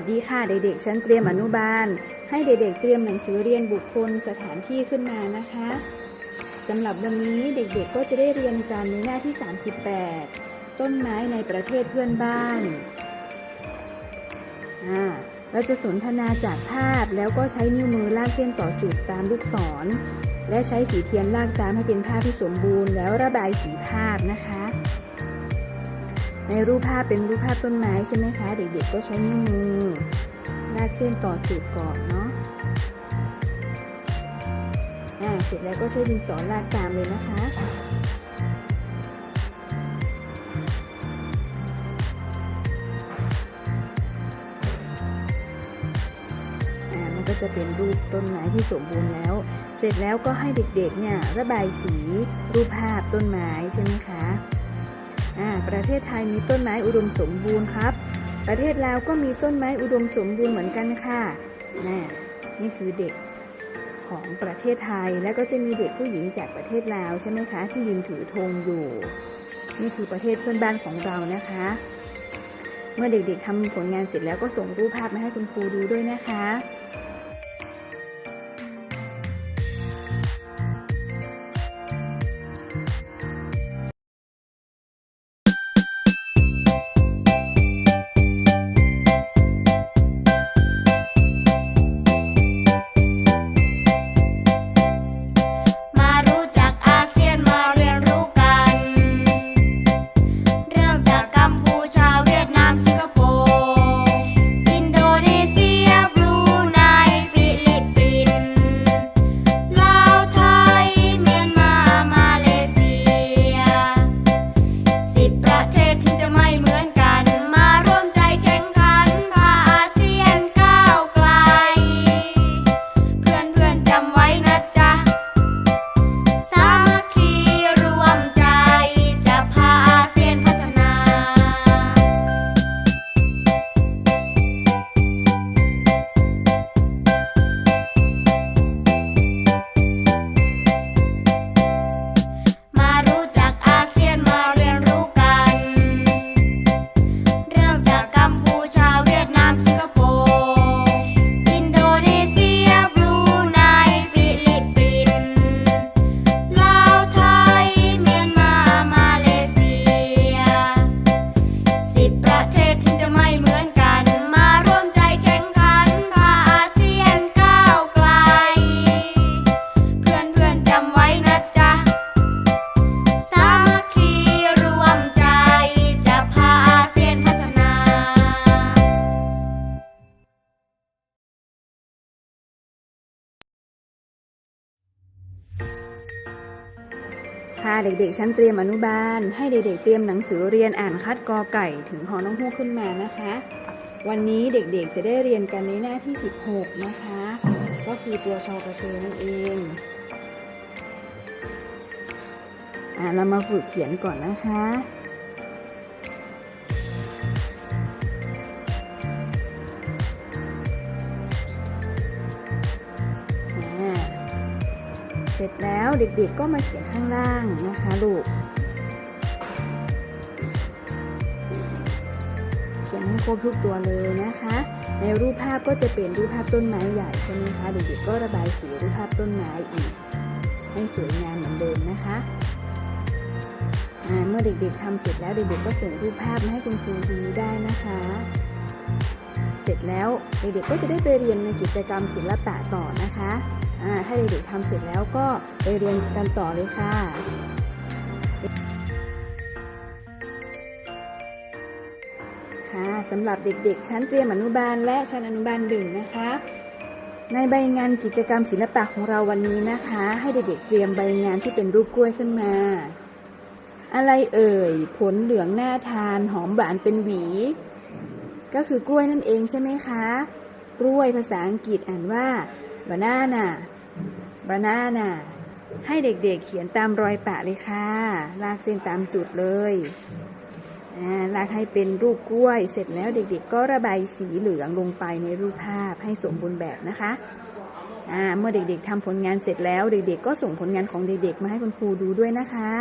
วัสดีค่ะเด็กๆ ชั้นเตรียมอนุบาล ให้เด็กๆ เตรียมหนังสือเรียนบุคคลสถานที่ขึ้นมานะคะสำหรับวันนี้เด็กๆ ก็จะได้เรียนกันในหน้าที่ 38 ต้นไม้ในประเทศเพื่อนบ้านอ่าเราจะสนทนาจากภาพแล้วก็ใช้นิ้วมือลากเส้นต่อจุดตามลูกศร และใช้สีเทียนลากตามให้เป็นภาพที่สมบูรณ์แล้วระบายสีภาพนะคะ ในรูปภาพเป็นรูปภาพต้นไม้ใช่ไหมคะ เด็กๆก็ใช้นิ้วมือลากเส้นต่อจุดก่อนเนาะอ่าเสร็จแล้วก็ใช้ดินสอลากตามเลยนะคะอ่ามันก็จะเป็นรูปต้นไม้ที่สมบูรณ์แล้ว เสร็จแล้วก็ให้เด็กๆเนี่ยระบายสีรูปภาพต้นไม้ใช่ไหมคะ ประเทศไทยมีต้นไม้อุดมสมบูรณ์ครับ ประเทศลาวก็มีต้นไม้อุดมสมบูรณ์เหมือนกันค่ะน่นี่คือเด็กของประเทศไทยแล้วก็จะมีเด็กผู้หญิงจากประเทศลาวใช่ไหมคะ ที่ยืนถือธงอยู่ นี่คือประเทศเพื่อนบ้านของเรานะคะ เมื่อเด็กๆทำผลงานเสร็จแล้วก็ส่งรูปภาพมาให้คุณครูดูด้วยนะคะ ค่ะเด็กๆชั้นเตรียมอนุบาล ให้เด็กๆเตรียมหนังสือเรียนอ่านคัดกอไก่ถึงหอน้องฮูกขึ้นมานะคะ วันนี้เด็กๆจะได้เรียนกันในหน้าที่ 16 นะคะ ก็คือตัวชอกระเชอนั่นเองอ่าเรามาฝึกเขียนก่อนนะคะ เสร็จแล้วเด็กๆก็มาเขียนข้างล่างนะคะลูก เขียนให้ครบทุกตัวเลยนะคะ ในรูปภาพก็จะเป็นรูปภาพต้นไม้ใหญ่ใช่ไหมคะเด็กๆก็ระบายสีรูปภาพต้นไม้อีก ให้สวยงามเหมือนเดิมนะคะเมื่อเด็กๆทำเสร็จแล้วเด็กๆก็ส่งรูปภาพมาให้คุณครูดูได้นะคะ เสร็จแล้วเด็กๆก็จะได้ไปเรียนในกิจกรรมศิลปะต่อนะคะ ถ้าเด็กๆทำเสร็จแล้วก็ไปเรียนกันต่อเลยค่ะค่ะสำหรับเด็กๆ ชั้นเตรียมอนุบาลและชั้นอนุบาลหนึ่งนะคะ ในใบงานกิจกรรมศิลปะของเราวันนี้นะคะ ให้เด็กๆเตรียมใบงานที่เป็นรูปกล้วยขึ้นมา อะไรเอ่ย ผลเหลืองหน่าทานหอมหวานเป็นหวี ก็คือกล้วยนั่นเองใช่ไหมคะ กล้วยภาษาอังกฤษอ่านว่า banana banana ให้เด็กๆเขียนตามรอยปะเลยค่ะ ลากเส้นตามจุดเลยอ่าลากให้เป็นรูปกล้วย เสร็จแล้วเด็กๆ ก็ระบายสีเหลืองลงไปในรูปภาพให้สมบูรณ์แบบนะคะอ่าเมื่อเด็กๆทำผลงานเสร็จแล้ว เด็กๆ ก็ส่งผลงานของเด็กๆ มาให้คุณครูดูด้วยนะคะ